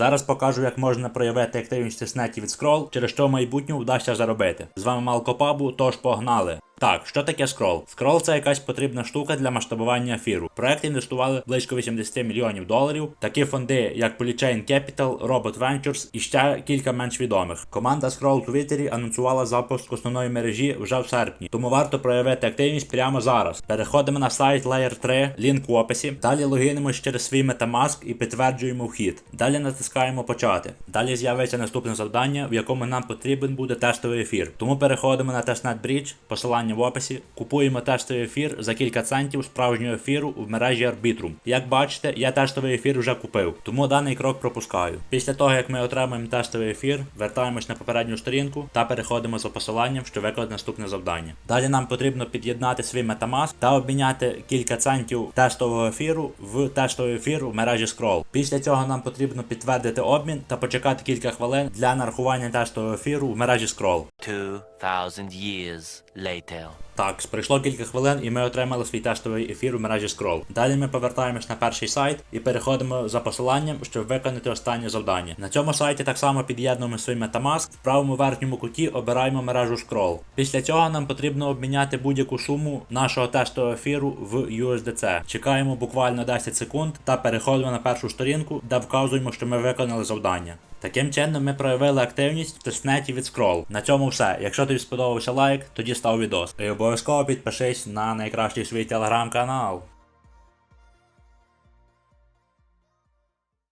Зараз покажу, як можна проявити активність в від скрол, через що в майбутньому вдасться заробити. З вами Малко Пабу, тож погнали. Так, що таке Scroll? Scroll це якась потрібна штука для масштабування ефіру. Проект інвестували близько 80 мільйонів доларів. Такі фонди, як Polychain Capital, Robot Ventures і ще кілька менш відомих. Команда Scroll у Твіттері анонсувала запуск основної мережі вже в серпні, тому варто проявити активність прямо зараз. Переходимо на сайт Layer 3, лінк в описі. Далі логінимось через свій Metamask і підтверджуємо вхід. Далі натискаємо почати. Далі з'явиться наступне завдання, в якому нам потрібен буде тестовий ефір. Тому переходимо на Testnet Bridge, посилання в описі, купуємо тестовий ефір за кілька центів справжнього ефіру в мережі Arbitrum. Як бачите, я тестовий ефір вже купив, тому даний крок пропускаю. Після того, як ми отримаємо тестовий ефір, вертаємось на попередню сторінку та переходимо за посиланням, що викладе наступне завдання. Далі нам потрібно під'єднати свій Metamask та обміняти кілька центів тестового ефіру в тестовий ефір в мережі Scroll. Після цього нам потрібно підтвердити обмін та почекати кілька хвилин для нарахування тестового ефіру в мережі Scroll. 2,000 years later. แล้ว Так, пройшло кілька хвилин і ми отримали свій тестовий ефір у мережі Scroll. Далі ми повертаємось на перший сайт і переходимо за посиланням, щоб виконати останнє завдання. На цьому сайті так само під'єднуємо свій Metamask, в правому верхньому куті обираємо мережу Scroll. Після цього нам потрібно обміняти будь-яку суму нашого тестового ефіру в USDC. Чекаємо буквально 10 секунд та переходимо на першу сторінку, де вказуємо, що ми виконали завдання. Таким чином ми проявили активність в тиснеті від Scroll. На цьому все. Якщо тобі сподобався лайк, тоді став відос. І обов'язково підпишись на найкращий свій телеграм-канал.